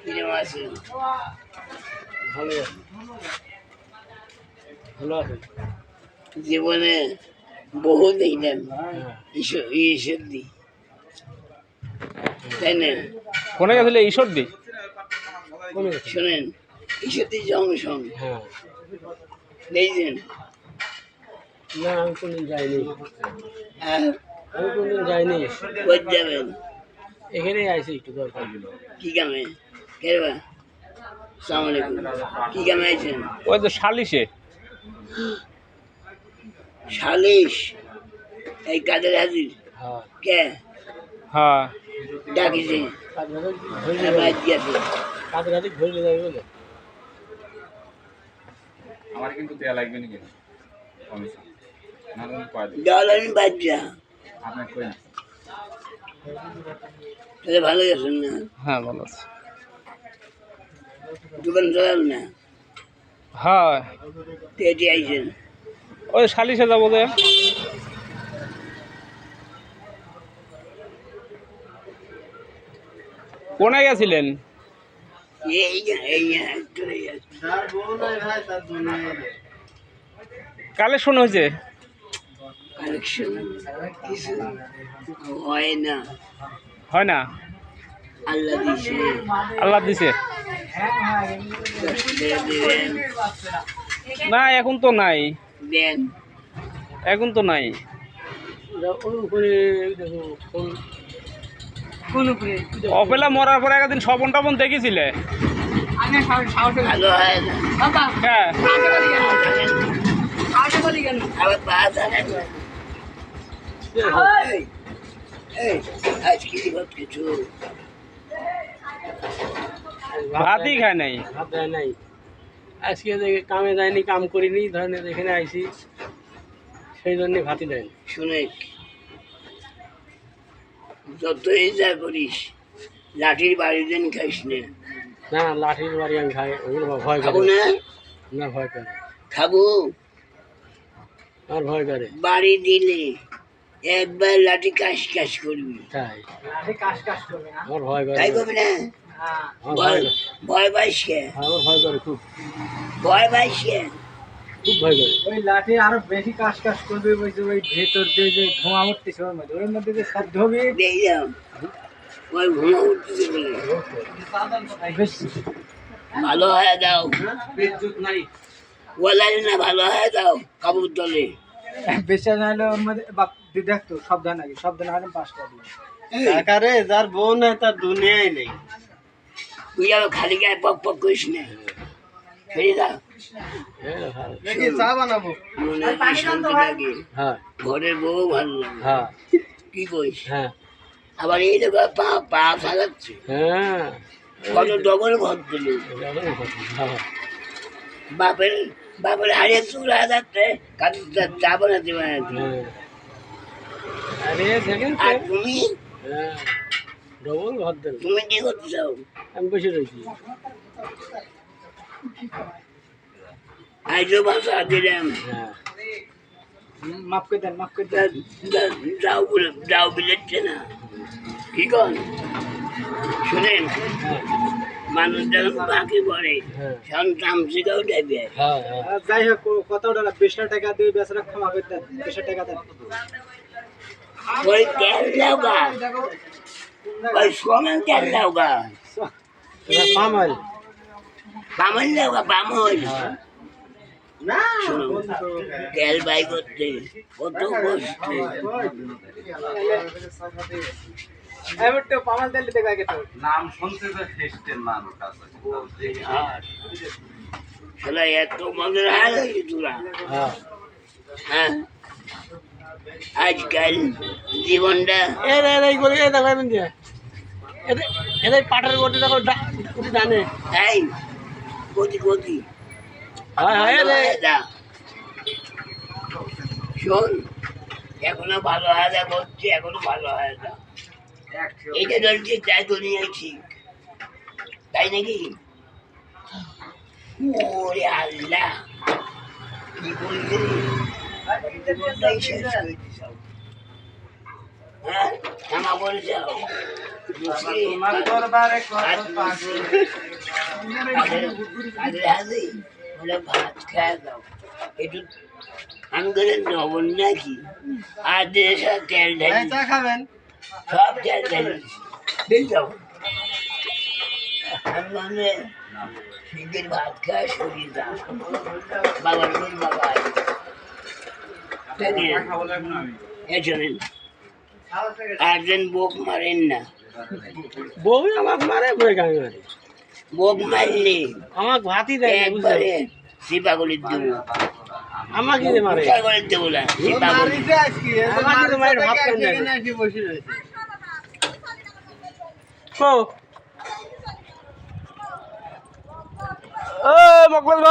কিরম আছেন ভালো জীবনে বহু দেখলেন হ্যাঁ। ঈশ্বর ঈশ্বর দি তাই না? কোনে গেছিলে? ঈশ্বর দি শোনেন ঈশ্বর দি জংশন। হ্যাঁ। দেখছেন? না আমি কোনদিন যাইনি হ্যাঁ আমি কোনদিন যাইনি কই যাবেন? এখানেই আইছি একটু দরকার কি কামে? কেরবা সালাম আলাইকুম। কি কামে আছেন ওই তো সালিশে। সালিশ? এই কাদের হাজির? হ্যাঁ। কে? হ্যাঁ। ডাকিছে। কাদের হাতে ধরলে যাবে বলে? আমার কিন্তু দেয়া লাগবে নাকি? কমিশন বাচ্চা আপনার তাহলে ভালো গেছেন না? হ্যাঁ ভালো আছে। দোকান চালাল না? হ্যাঁ। পেটে আইছেন? ওই সালিশে যাব যে। কোনে গেছিলেন? কালেকশন হয়েছে। কালেকশন কিছু হয় না। হয় না? আল্লাহ দিছে। আল্লাহ দিছে। না এখন তো নাই। দেন। এখন তো নাই। অপেলা মরার পরে একদিন স্বপন টপন দেখেছিলে? হয় ভাতই খায় নাই। ভাত দেয় নাই। আজকে দেখে কামে যায়নি কাম করিনি ধরেন এখানে আইছি। সেই জন্যে ভাতই দেয়নি শুনে যতই যা করিস লাঠির বাড়ি দিন খাইস না। না লাঠির বাড়ি আমি খাই ওগুলো ভয় খাব না? না ভয় করে। খাব? আমার ভয় করে। বাড়ি দিলে একবার লাঠি কাশ কাশ করবি তাই আমার ভয় করে তাই করবি না ভয় পাইস কে আমার ভয় করে খুব ভয় পাইস কে খুব ভয় করে ওই লাঠি আরও বেশি কাজ কাজ করবে ওই যে ওই ভেতর দিয়ে যে ধোঁয়া উঠতেছে ওর মধ্যে ওর মধ্যে যে শব্দ হবে দেখলাম ওই ঘুমা উঠতেছে বলে ভালো হয়ে দাও নাই বলারে না ভালো হয়ে দাও কাপড় তলে বেশি না হলে ওর মধ্যে বাপ দেখতো শব্দ নাকি শব্দ না হলে পাঁচটা কাকারে যার বউ নাই তার দুনিয়াই নেই। তুই আরও খালি গায়ে পক পক করিস না। ফেরে দাও দেখি চা বানাবো। মনে শান্তি লাগে। হ্যাঁ। ঘরের বউ ভালো লাগে। হ্যাঁ। কি হ্যাঁ। আবার এই লোক পা পা ফালাচ্ছে। হ্যাঁ। কত ডবল ঘর দিল হ্যাঁ। বাপের হাড়ে চুরা যাচ্ছে। কাজু চা বানাতে বানাতে হ্যাঁ। আরে দেখেন তো। আর তুমি? হ্যাঁ। ডবল ভাত দেন তুমি কি চাও আমি বসে রয়েছি। আইজো ভাষা দিলাম হ্যাঁ। মাফ করে দেন মাফ করে দেন। যাও বলে যাও বিলেচ্ছে না কি কন? শুনেন। হ্যাঁ। মানুষ যখন বাকি পড়ে। হ্যাঁ। সন্তান শিখাও হ্যাঁ হ্যাঁ। আর যাই হোক কত টাকা বিশটা টাকা দিয়ে বেচারা ক্ষমা বিশটা টাকা দেন। ওই তেল দাও ওই সোমেন তেল দাও গা। এটা পাম অয়েল বামন দাও গা বামন হ্যাঁ। তেল বাই করতে। কত কষ্ট। পামাল তেল দিতে আগে তো নাম শুনতে তো খ্রিস্টের মানুষ আছে আর শালা এত মনের হাল হয়েছে তোরা হ্যাঁ। হ্যাঁ। আজকাল জীবনটা এ রে রে করে এ দেখো এমন দিয়ে। এদের এদের পাটের গতি দেখো কুটি জানে এই গতি গতি। হ্যাঁ হ্যাঁ রে শোন এখনও ভালো হাজা করছি এখনও ভালো হাজা এটা ধরছি তাই দুনিয়ায় ঠিক। তাই নাকি? ওরে আল্লাহ। কি। হ্যাঁ? ক্ষমা করে যাও তোমার দরবারে কত পাগল। কাদের হাতে বলে ভাত খায় দাও। একটু আমি করে লবণ নাকি? আর তেল ঢালি। খাবেন? সব তেল ঢালি আমি মানে ভাত খায় শরীর দাম বাবার বল বাবা এ চলেন আর্জেন্ট বোক মারেন না। বউ আমাকে মারে বোক মারলে। আমাকে ভাতই দেয় একবারে শিপাগুলির দেবো আমাকে যে মারে? শিপাগুলির বলে। মারিছে আজকে আমাকে তো মায়ের ভাত খান না। নাকি বসে রয়েছে। ও। মকবুল